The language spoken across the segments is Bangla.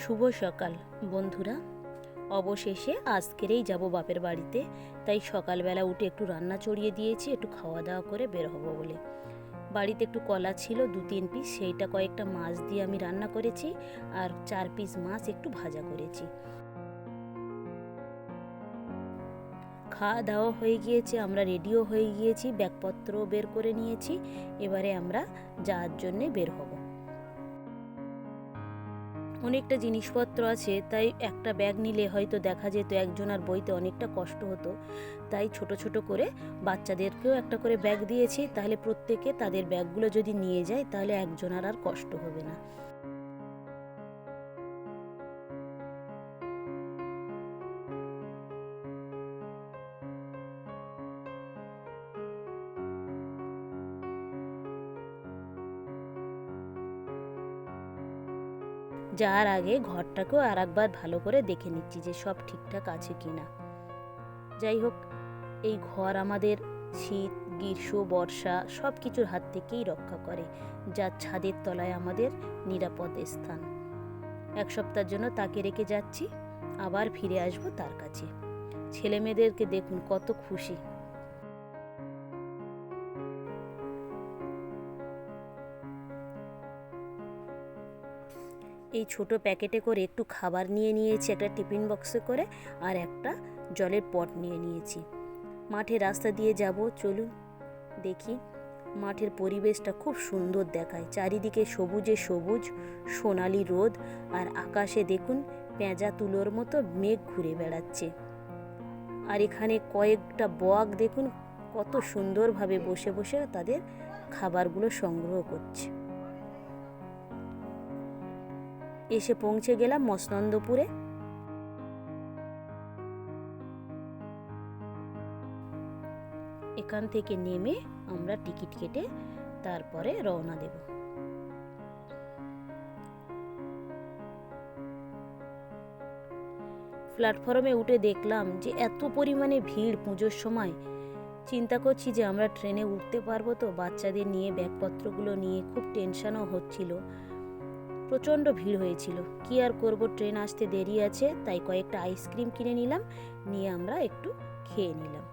শুভ সকাল, বন্ধুরা। অবশেষে আজকেরেই যাব বাপের বাড়িতে, তাই সকালবেলা উঠে একটু রান্না চড়িয়ে দিয়েছি, একটু খাওয়া দাওয়া করে বের হব বলে। বাড়িতে একটু কলা ছিল, দু তিন পিস, সেইটা কয়েকটা মাছ দিয়ে আমি রান্না করেছি, আর চার পিস মাছ একটু ভাজা করেছি। খাওয়া দাওয়া হয়ে গিয়েছে, আমরা রেডিও হয়ে গিয়েছি ব্যাগপত্র বের করে নিয়েছি, এবারে আমরা যাওয়ার জন্যে বের হব। অনেকটা জিনিসপত্র আছে, তাই একটা ব্যাগ নিলে হয়তো দেখা যেত একজনার বইতে অনেকটা কষ্ট হতো। তাই ছোট ছোট করে বাচ্চাদেরকেও একটা করে ব্যাগ দিয়েছি, তাহলে প্রত্যেকে তাদের ব্যাগগুলো যদি নিয়ে যায়, তাহলে একজনার আর কষ্ট হবে না। যাওয়ার আগে ঘরটাকেও আর একবার ভালো করে দেখে নিচ্ছি যে সব ঠিকঠাক আছে কি না। যাই হোক, এই ঘর আমাদের শীত, গ্রীষ্ম, বর্ষা সব কিছুর হাত থেকেই রক্ষা করে, যা ছাদের তলায় আমাদের নিরাপদ স্থান। এক সপ্তাহের জন্য তাকে রেখে যাচ্ছি, আবার ফিরে আসব তার কাছে। ছেলে মেয়েদেরকে দেখুন, কত খুশি। এই ছোট প্যাকেটে করে একটু খাবার নিয়ে নিয়েছি, একটা টিফিন বক্সে করে আর একটা জলের পট নিয়ে নিয়েছি। মাঠে রাস্তা দিয়ে যাব, চলুন দেখি। মাঠের পরিবেশটা খুব সুন্দর দেখায়, চারিদিকে সবুজে সবুজ, সোনালি রোদ আর আকাশে দেখুন পেঁজা তুলোর মতো মেঘ ঘুরে বেড়াচ্ছে। আর এখানে কয়েকটা বক দেখুন, কত সুন্দরভাবে বসে বসে তাদের খাবারগুলো সংগ্রহ করছে। এসে পৌঁছে গেলাম মসনন্দপুরে। এখান থেকে নেমে আমরা টিকিট কেটে তারপরে রওনা দেব। প্ল্যাটফর্মে উঠে দেখলাম যে এত পরিমাণে ভিড় পুজোর সময়। চিন্তা করছি যে আমরা ট্রেনে উঠতে পারব তো, বাচ্চাদের নিয়ে ব্যাগপত্রগুলো নিয়ে খুব টেনশনও হচ্ছিল। প্রচণ্ড ভিড় হয়েছিল। কি আর করব, ট্রেন আসতে দেরি আছে, তাই কয়েকটা আইসক্রিম কিনে নিলাম, নিয়ে আমরা একটু খেয়ে নিলাম।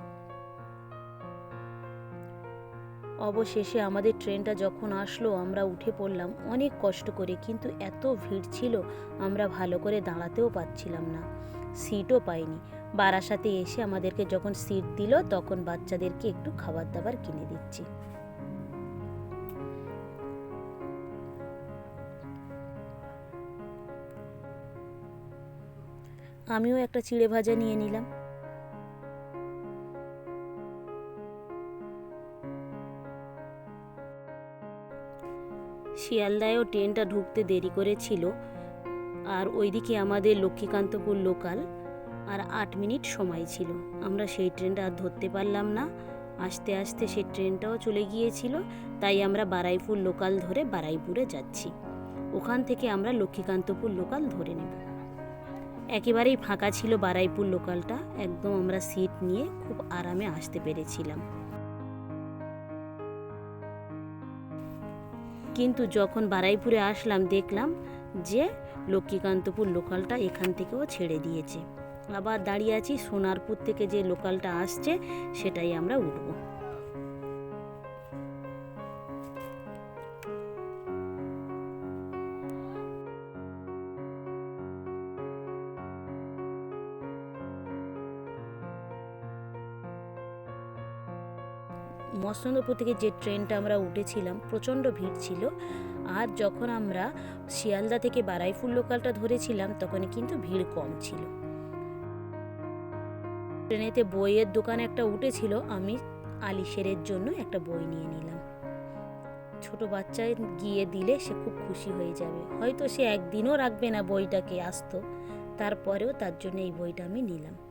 অবশেষে আমাদের ট্রেনটা যখন আসলো, আমরা উঠে পড়লাম। অনেক কষ্ট করে, কিন্তু এত ভিড় ছিল, আমরা ভালো করে দাঁড়াতেও পাচ্ছিলাম না। সিটও পাইনি। বারাসাতে এসে আমাদেরকে যখন সিট দিল, তখন বাচ্চাদেরকে একটু খাবার দাবার কিনে দিচ্ছি। আমিও একটা চিড়ে ভাজা নিয়ে নিলাম। শিয়ালদায়ও ট্রেনটা ঢুকতে দেরি করেছিল, আর ওইদিকে আমাদের লক্ষ্মীকান্তপুর লোকাল, আর আট মিনিট সময় ছিল। আমরা সেই ট্রেনটা আর ধরতে পারলাম না। আস্তে আস্তে সেই ট্রেনটাও চলে গিয়েছিল, তাই আমরা বারাইপুর লোকাল ধরে বারাইপুরে যাচ্ছি। ওখান থেকে আমরা লক্ষ্মীকান্তপুর লোকাল ধরে নেব। একেবারেই ফাঁকা ছিল বারাইপুর লোকালটা। একদম আমরা সিট নিয়ে খুব আরামে আসতে পেরেছিলাম। কিন্তু যখন বারাইপুরে আসলাম, দেখলাম যে লক্ষ্মীকান্তপুর লোকালটা এখান থেকেও ছেড়ে দিয়েছে। আবার দাঁড়িয়ে আছি সোনারপুর থেকে যে লোকালটা আসছে, সেটাই আমরা উঠব। মসনন্দপুর থেকে যে ট্রেনটা আমরা উঠেছিলাম, প্রচণ্ড ভিড় ছিল। আর যখন আমরা শিয়ালদা থেকে বারাইপুর লোকালটা ধরেছিলাম, তখন কিন্তু ভিড় কম ছিল। ট্রেনেতে বইয়ের দোকানে একটা উঠেছিল, আমি আলিশেরের জন্য একটা বই নিয়ে নিলাম। ছোট বাচ্চায় গিয়ে দিলে সে খুব খুশি হয়ে যাবে। হয়তো সে একদিনও রাখবে না বইটাকে আসতো। তারপরেও তার জন্য এই বইটা আমি নিলাম।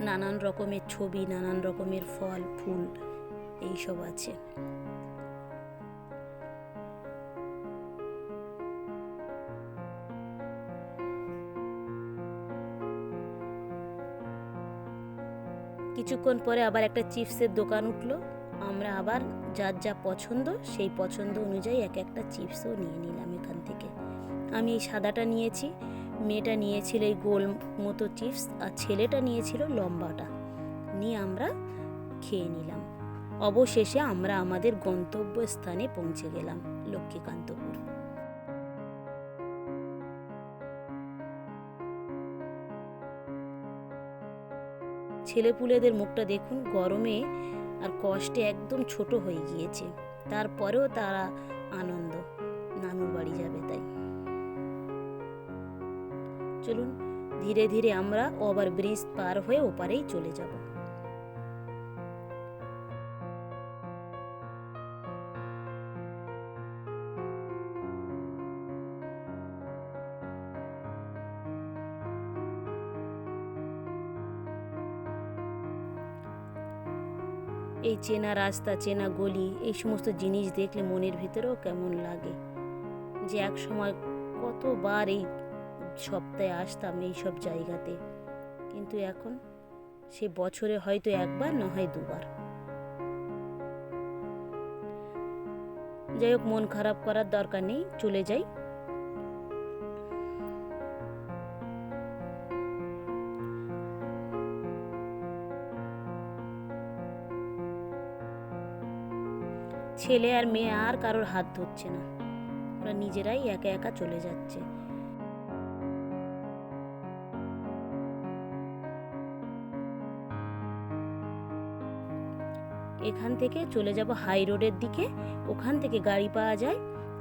নানান রকমের ছবি, নানান রকমের ফল, ফুল, এইসব আছে। কিছুক্ষণ পরে আবার একটা চিপসের দোকান উঠল। আমরা আবার যার যা পছন্দ, সেই পছন্দ অনুযায়ী এক একটা চিপসও নিয়ে নিলাম এখান থেকে। আমি এই সাদাটা নিয়েছি। মেয়েটা নিয়েছিল এই গোল মতো চিপস আর ছেলেটা নিয়েছিল লম্বাটা। নিয়ে আমরা খেয়ে নিলাম। অবশেষে আমরা আমাদের গন্তব্য স্থানে পৌঁছে গেলাম লক্ষ্মীকান্তপুর। ছেলেপুলেদের মুখটা দেখুন, গরমে আর কষ্টে একদম ছোট হয়ে গিয়েছে। তারপরেও তারা আনন্দ। নানুর বাড়ি যাবে তাই। চলুন, ধীরে ধীরে আমরা ওভার ব্রিজ পার হয়ে ওপারেই চলে যাব। এই চেনা রাস্তা, চেনা গলি, এই সমস্ত জিনিস দেখলে মনের ভিতরেও কেমন লাগে যে এক সময় কতবার এই সপ্তাহে আসতাম এই সব জায়গাতে। কিন্তু এখন সে বছরে হয়তো একবার, না হয় দুবার। যাই হোক, মন খারাপ করার দরকার নেই, চলে যাই। ছেলে আর মেয়ে আর কারোর হাত ধরছে না। ওরা নিজেরাই একা একা চলে যাচ্ছে। এখান থেকে চলে যাব হাই রোডের দিকে, ওখান থেকে গাড়ি পাওয়া যায়।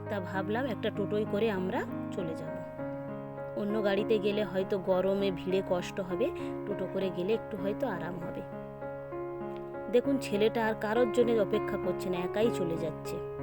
তা ভাবলাম একটা টোটোই করে আমরা চলে যাব। অন্য গাড়িতে গেলে হয়তো গরমে, ভিড়ে কষ্ট হবে। টোটো করে গেলে একটু হয়তো আরাম হবে। দেখুন, ছেলেটা আর কারোর জন্য অপেক্ষা করছে না, একাই চলে যাচ্ছে।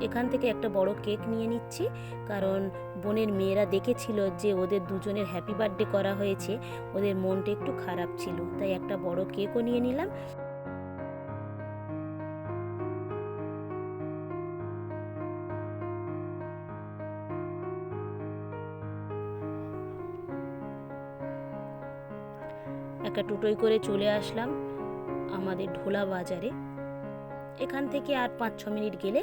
এখান থেকে একটা বড় কেক নিয়ে নিচ্ছি। কারণ বোনের মেয়েরা দেখেছিল যে ওদের দুজনের হ্যাপি বার্থডে করা হয়েছে। ওদের মনটা একটু খারাপ ছিল। তাই একটা বড় কেকও নিয়ে নিলাম। একটা টোটোই করে চলে আসলাম আমাদের ঢোলা বাজারে। এখান থেকে আর পাঁচ ছ মিনিট গেলে